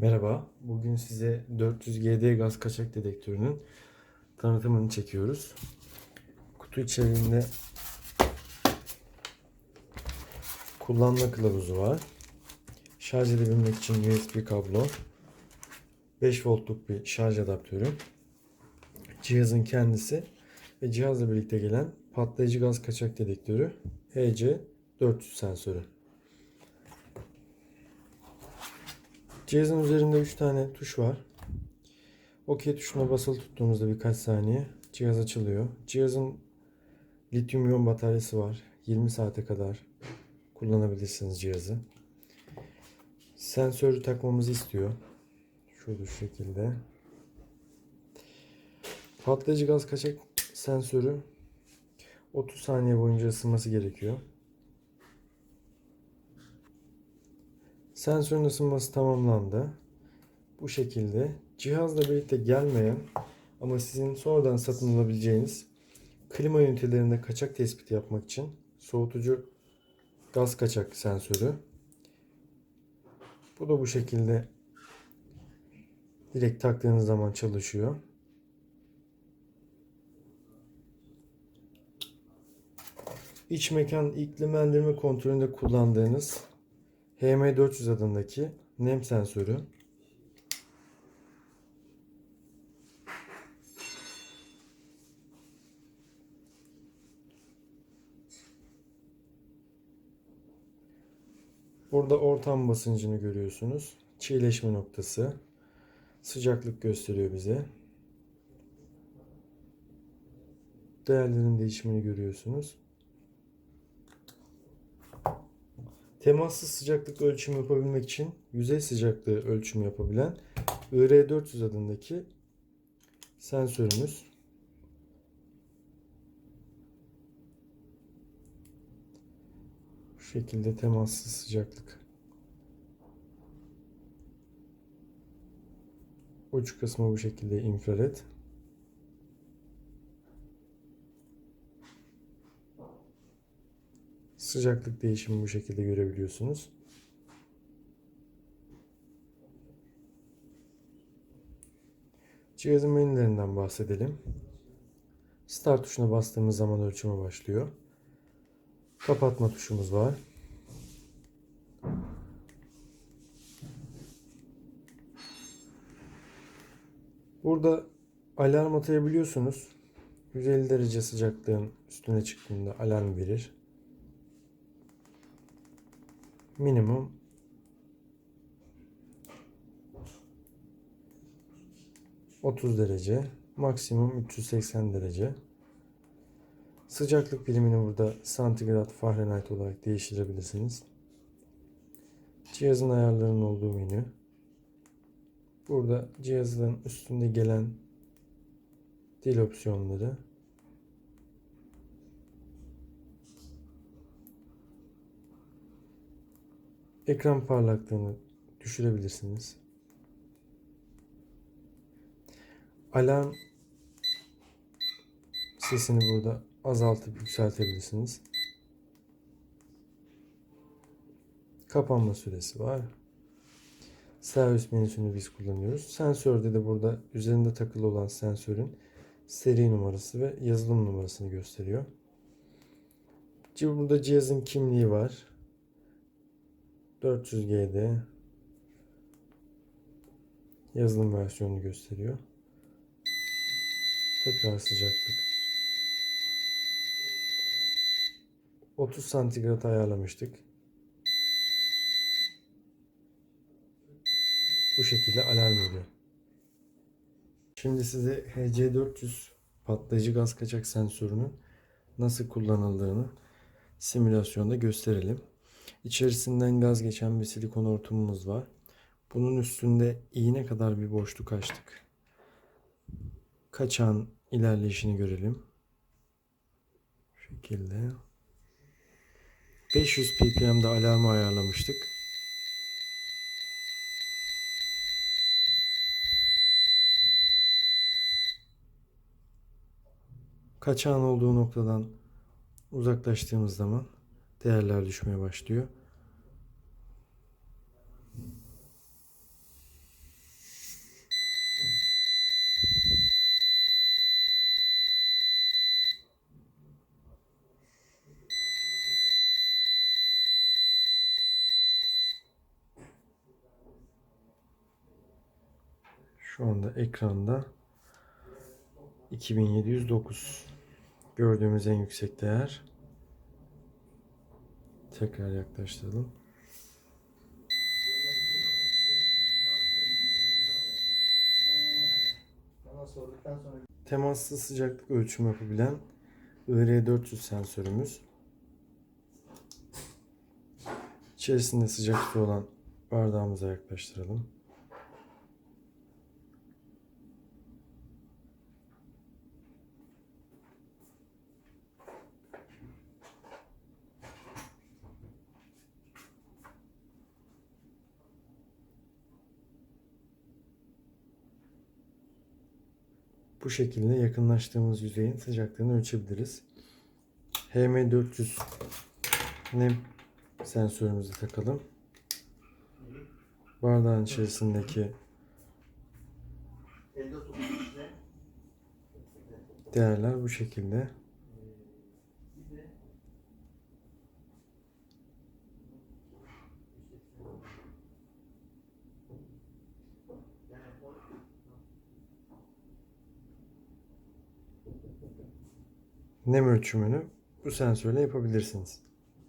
Merhaba, bugün size 400 GD gaz kaçak dedektörünün tanıtımını çekiyoruz. Kutu içerisinde kullanma kılavuzu var. Şarj edebilmek için USB kablo, 5 voltluk bir şarj adaptörü, cihazın kendisi ve cihazla birlikte gelen patlayıcı gaz kaçak dedektörü HC400 sensörü. Cihazın üzerinde 3 tane tuş var. OK tuşuna basılı tuttuğumuzda birkaç saniye cihaz açılıyor. Cihazın lityum iyon bataryası var. 20 saate kadar kullanabilirsiniz cihazı. Sensörü takmamızı istiyor. Şurada şu şekilde. Patlayıcı gaz kaçak sensörü 30 saniye boyunca ısınması gerekiyor. Sensörün ısınması tamamlandı. Bu şekilde cihazla birlikte gelmeyen ama sizin sonradan satın alabileceğiniz klima ünitelerinde kaçak tespiti yapmak için soğutucu gaz kaçak sensörü. Bu da bu şekilde direkt taktığınız zaman çalışıyor. İç mekan iklimlendirme kontrolünde kullandığınız HM400 adındaki nem sensörü. Burada ortam basıncını görüyorsunuz. Çiğleşme noktası. Sıcaklık gösteriyor bize. Değerlerin değişimini görüyorsunuz. Temassız sıcaklık ölçümü yapabilmek için yüzey sıcaklığı ölçümü yapabilen IR400 adındaki sensörümüz. Bu şekilde temassız sıcaklık. Uç kısmı bu şekilde infrared. Sıcaklık değişimi bu şekilde görebiliyorsunuz. Cihazın menülerinden bahsedelim. Start tuşuna bastığımız zaman ölçüme başlıyor. Kapatma tuşumuz var. Burada alarm atayabiliyorsunuz. 150 derece sıcaklığın üstüne çıktığında alarm verir. Minimum. ...30 derece... ...maksimum 380 derece... ...sıcaklık birimini burada... ...santigrat Fahrenheit olarak değiştirebilirsiniz... ...cihazın ayarlarının olduğu menü... ...burada cihazın üstünde gelen... ...dil opsiyonları... Ekran parlaklığını düşürebilirsiniz. Alarm sesini burada azaltıp yükseltebilirsiniz. Kapanma süresi var. Servis menüsünü biz kullanıyoruz. Sensörde de burada üzerinde takılı olan sensörün seri numarası ve yazılım numarasını gösteriyor. Burada cihazın kimliği var. 400G'de yazılım versiyonunu gösteriyor. Tekrar sıcaklık. 30 santigrat ayarlamıştık. Bu şekilde alarm veriyor. Şimdi size HC400 patlayıcı gaz kaçak sensörünün nasıl kullanıldığını simülasyonda gösterelim. İçerisinden gaz geçen bir silikon hortumumuz var. Bunun üstünde iğne kadar bir boşluk açtık. Kaçan ilerleyişini görelim. Şu şekilde. 500 ppm'de alarmı ayarlamıştık. Kaçağın olduğu noktadan uzaklaştığımız zaman değerler düşmeye başlıyor. Şu anda ekranda 2709 gördüğümüz en yüksek değer Tekrar yaklaştıralım. Temaslı sıcaklık ölçümü yapabilen IR400 sensörümüz. İçerisinde sıcak su olan bardağımıza yaklaştıralım. Bu şekilde yakınlaştığımız yüzeyin sıcaklığını ölçebiliriz. HM400 nem sensörümüzü takalım. Bardağın içerisindeki değerler bu şekilde. Nem ölçümünü bu sensörle yapabilirsiniz.